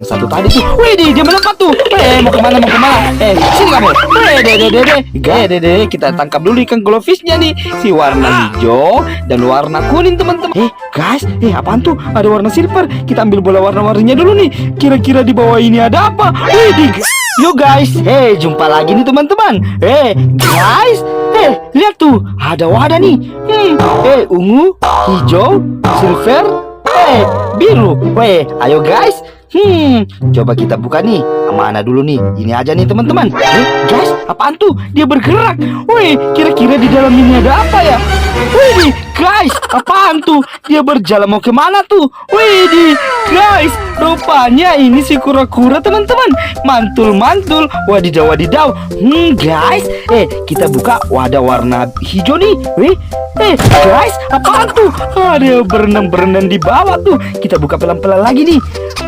Satu tadi tuh, wih di dia melompat tuh. Eh mau ke mana mau ke mana? Eh sini kamu. Eh deh deh deh deh. Eh deh deh kita tangkap dulu ikan glowfishnya nih. Si warna hijau dan warna kuning teman-teman. Eh guys, eh apaan tuh? Ada warna silver. Kita ambil bola warna-warninya dulu nih. Kira-kira di bawah ini ada apa? Wih di Yo guys, eh jumpa lagi nih teman-teman. Eh guys, eh lihat tuh ada wadah nih. Hmm, eh ungu, hijau, silver, eh biru. Weh, ayo guys. Hmm, coba kita buka nih. Mana dulu nih? Ini aja nih teman-teman. Eh guys, apaan tuh? Dia bergerak. Weh, kira-kira di dalam ini ada apa ya? Wih, guys, apaan tuh? Dia berjalan mau ke mana tuh? Wih, guys, rupanya ini si kura-kura teman-teman. Mantul-mantul, wadidaw wadidaw. Hmm, guys, eh kita buka wadah warna hijau nih. Wih, eh guys, apaan tuh? Ada berenang-berenang di bawah tuh. Kita buka pelan-pelan lagi nih.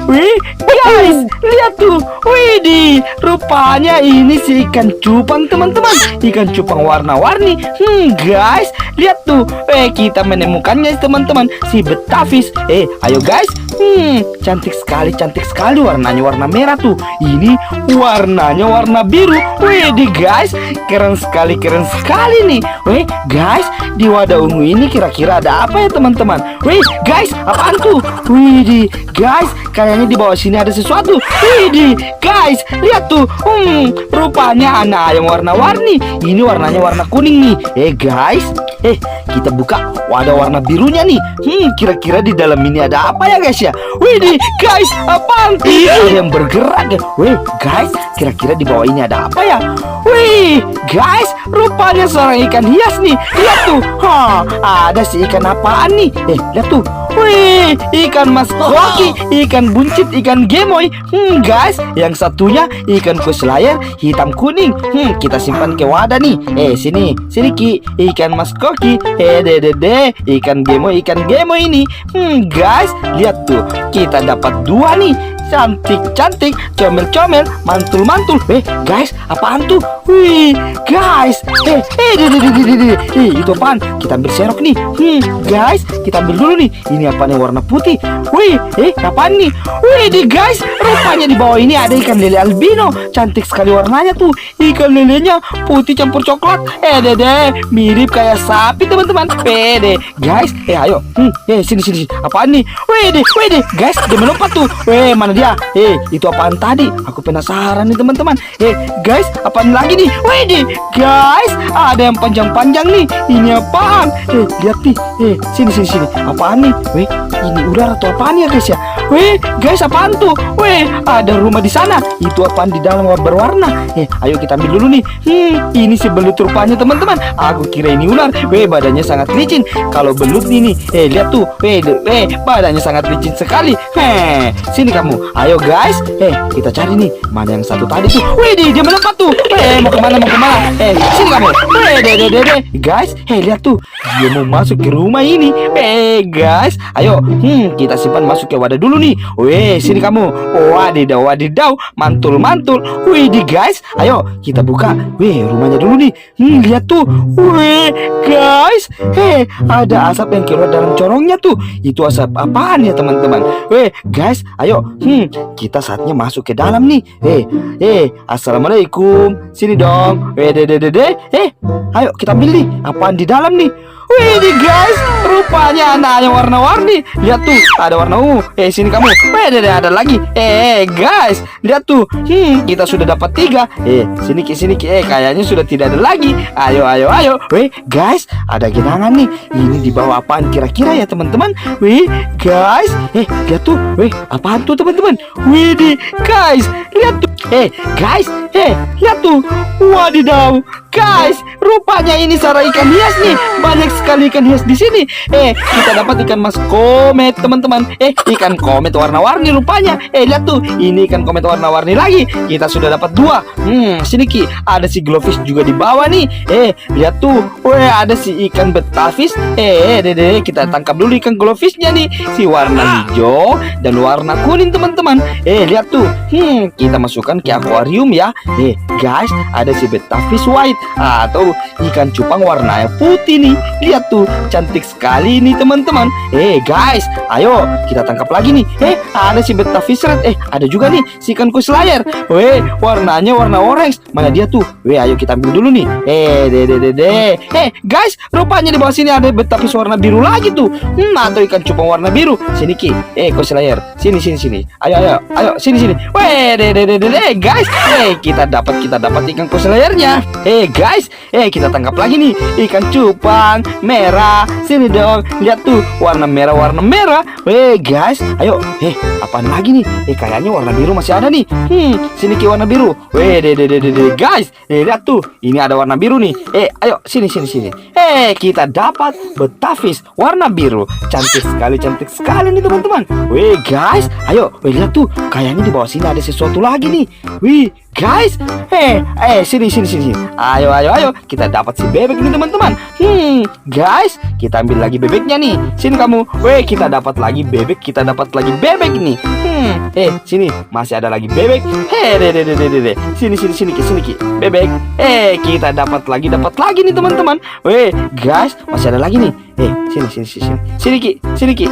Wih, guys, lihat tuh. Wih, di rupanya ini si ikan cupang teman-teman. Ikan cupang warna-warni. Hmm, guys, lihat tuh. Eh, kita menemukannya teman-teman. Si betavis. Eh, ayo guys. Hmm, cantik sekali, cantik sekali warnanya warna merah tuh. Ini warnanya warna biru. Wih, di guys, keren sekali, keren sekali nih. Wih, guys, di wadah ungu ini kira-kira ada apa ya teman-teman? Wih, guys, apaan tuh? Wih, di guys, kayaknya di bawah sini ada sesuatu. Wih, di guys, lihat tuh. Hmm, rupanya anak ayam warna-warni. Ini warnanya warna kuning nih. Eh, guys, eh kita buka wadah warna birunya nih. Hmm, kira-kira di dalam ini ada apa ya guys ya? Wih, guys, apaan tuh? Ada yang bergerak ya. Wih, guys, kira-kira di bawah ini ada apa ya? Wih, guys, rupanya seorang ikan hias nih. Lihat tuh, ha, ada si ikan apaan nih? Eh, lihat tuh. Wih, ikan mas koki, ikan buncit, ikan gemoy. Hmm, guys, yang satunya ikan kuslayer hitam kuning. Hmm, kita simpan ke wadah nih. Eh, sini, sini ki, ikan mas koki. Eh, de de de, ikan gemoy, ikan gemoy ini. Hmm, guys, lihat tuh, kita dapat dua nih. Cantik cantik. Comel comel mantul mantul eh guys apaan tuh? Wih guys. Eh eh deh deh deh deh deh eh itu apaan? Kita ambil serok nih. Hmm guys kita ambil dulu nih. Ini apa nih warna putih wih eh apaan nih wih deh guys rupanya di bawah ini ada ikan lele albino cantik sekali warnanya tuh ikan lelenya putih campur coklat eh deh deh mirip kayak sapi teman-teman eh deh guys eh ayo hmm eh sini sini, sini. apaan nih wih deh wih deh guys dia melompat tuh weh mana dia. Eh, itu apaan tadi? Aku penasaran nih teman-teman. Eh, guys, apaan lagi nih? Wih, guys, ada yang panjang-panjang nih. Ini apaan? Eh, lihat nih. Eh, sini sini sini. Apaan nih? Wih, ini ular atau apaan ya guys ya? Wih, guys, apaan tuh? Wih, ada rumah di sana. Itu apaan di dalam berwarna? Eh, ayo kita ambil dulu nih. Hmm, ini si belut rupanya teman-teman. Aku kira ini ular. Wih, badannya sangat licin. Kalau belut ini, eh lihat tuh. Wih, wih, badannya sangat licin sekali. Heh, sini kamu. Ayo guys, eh kita cari nih mana yang satu tadi tuh. Wih, dia melompat tuh. Eh mau ke mana mau ke mana? Eh sini kamu. Eh deh deh deh deh. Guys, eh lihat tuh. Dia mau masuk ke rumah ini. Eh guys, ayo. Hmm kita simpan masuk ke wadah dulu nih. Wih sini kamu. Wadidaw wadidaw. Mantul mantul. Wih di guys, ayo kita buka. Wih rumahnya dulu nih. Hmm lihat tuh. Wih guys, eh ada asap yang keluar dalam corongnya tuh. Itu asap apaan ya teman-teman? Wih guys, ayo. Hmm kita saatnya masuk ke dalam nih. Eh, eh, assalamualaikum. Sini dong. Eh, deh, deh, deh. Eh, ayo kita ambil nih. Apaan di dalam nih? Wih guys, rupanya anak yang warna-warni. Lihat tuh, ada warna ungu. Eh sini kamu. Wih, ada, ada lagi. Eh guys, lihat tuh. Hmm, kita sudah dapat tiga. Eh sini ki sini ki. Eh kayaknya sudah tidak ada lagi. Ayo ayo ayo. Wih guys, ada genangan nih. Ini di bawah apaan kira-kira ya teman-teman? Wih guys, eh lihat tuh. Wih apaan tuh teman-teman? Wih guys, lihat tuh. Eh guys, eh lihat tuh. Wadidaw, guys, rupanya ini sarang ikan hias nih. Banyak sekali ikan hias di sini. Eh, kita dapat ikan mas komet, teman-teman. Eh, ikan komet warna-warni rupanya. Eh, lihat tuh, ini ikan komet warna-warni lagi. Kita sudah dapat dua. Hmm, sini Ki, ada si glowfish juga di bawah nih. Eh, lihat tuh. Weh, ada si ikan betafish. Eh, deh, deh, kita tangkap dulu ikan glowfishnya nih. Si warna hijau dan warna kuning, teman-teman. Eh, lihat tuh. Hmm, kita masukkan ke akuarium ya. Eh, guys, ada si betafish white. Atau ikan cupang warnanya putih nih. Lihat tuh, cantik sekali nih teman-teman. Eh guys, ayo kita tangkap lagi nih. Eh, ada si betta fish red. Eh, ada juga nih si ikan kuis layar. Weh, warnanya warna orange. Mana dia tuh? Weh, ayo kita ambil dulu nih. Eh, de de de de. Eh, guys, rupanya di bawah sini ada betta fish warna biru lagi tuh. Hmm, atau ikan cupang warna biru. Sini Ki. Eh, kuis layar. Sini sini sini. Ayo ayo, ayo sini sini. Weh, de de de de, de. guys. Eh, kita dapat kita dapat ikan kuis layarnya. Eh, guys, eh kita tangkap lagi nih ikan cupang merah. Sini dong. Lihat tuh, warna merah warna merah. Weh, guys, ayo. Eh, apaan lagi nih? Eh, kayaknya warna biru masih ada nih. Hmm, sini Ki warna biru. Weh, de de de de, de. guys. Eh, lihat tuh. Ini ada warna biru nih. Eh, ayo sini sini sini. Eh, kita dapat betafis warna biru. Cantik sekali, cantik sekali nih teman-teman. Weh, guys, ayo. Weh, lihat tuh. Kayaknya di bawah sini ada sesuatu lagi nih. Wih, guys. Eh, eh, sini sini sini. Ayo, ayo, ayo. Kita dapat si bebek nih teman-teman. Hmm, guys, kita ambil lagi bebeknya nih. Sini kamu. Weh, kita dapat lagi bebek. Kita dapat lagi bebek nih. Hmm, eh, sini masih ada lagi bebek. Hei, de, de, de, de, de, de. Sini, sini, sini, ki, sini, ki. Bebek. Eh, kita dapat lagi, dapat lagi nih teman-teman. Weh, guys, masih ada lagi nih. Eh, sini, sini, sini, sini. Sini, ki, sini, ki.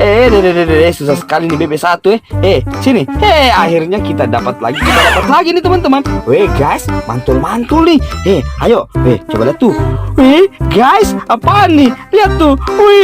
Eh, de, de, de, de, de. susah sekali nih bebek satu eh. Eh, sini. Eh, akhirnya kita dapat lagi, kita dapat lagi nih teman-teman. Weh, guys, mantul-mantul nih. Eh, ayo. Eh, coba lihat tuh. Wih, guys, apaan nih? Lihat tuh.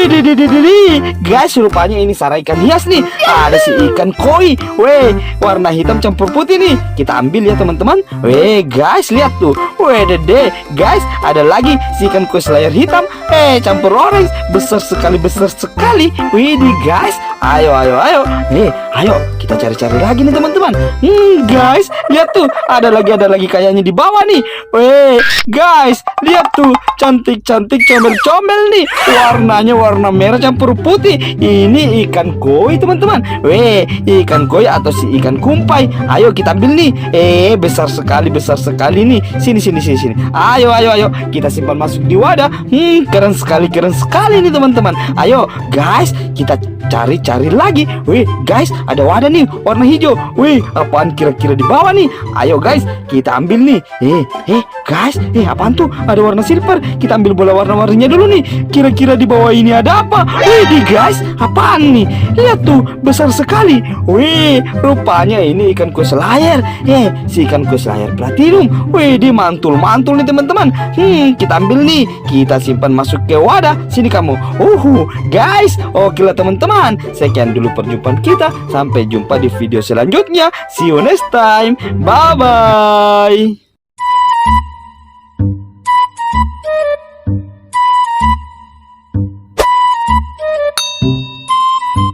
Di, di, di, di, di. Guys, rupanya ini sarang ikan hias nih. Ada si ikan koi. Weh, warna hitam campur putih nih. Kita ambil ya teman-teman. Weh, guys, lihat tuh. Weh, dede. Guys, ada lagi si ikan koi layar hitam. Eh, campur orange. Besar sekali, besar sekali. Wih, di guys. Ayo, ayo, ayo. Nih, ayo kita cari-cari lagi nih teman-teman. Hmm, guys, lihat tuh. Ada lagi, ada lagi kayaknya di bawah nih. Weh, guys, lihat tuh. Cantik-cantik comel-comel nih. Warnanya warna merah campur putih. Ini ikan koi teman-teman. Weh, ikan koi atau si ikan kumpai. Ayo kita ambil nih. Eh, besar sekali, besar sekali nih. Sini, sini, sini, sini. Ayo, ayo, ayo. Kita simpan masuk di wadah. Hmm, keren sekali, keren sekali nih teman-teman. Ayo, guys, kita cari-cari lagi. Wih, guys, ada wadah nih warna hijau. Wih, apaan kira-kira di bawah nih? Ayo, guys, kita ambil nih. Eh, eh, guys, eh apaan tuh? Ada warna silver. Kita ambil bola warna-warninya dulu nih. Kira-kira di bawah ini ada apa? Wih, di guys, apaan nih? Lihat tuh, besar sekali. Wih, rupanya ini ikan kuis layar. Eh, si ikan kuis layar platinum. Wih, di mantul-mantul nih teman-teman. Hmm, kita ambil nih. Kita simpan masuk ke wadah. Sini kamu. Uhu, guys, oke lah teman-teman. Sekian dulu perjumpaan kita. Sampai jumpa di video selanjutnya. See you next time. Bye bye.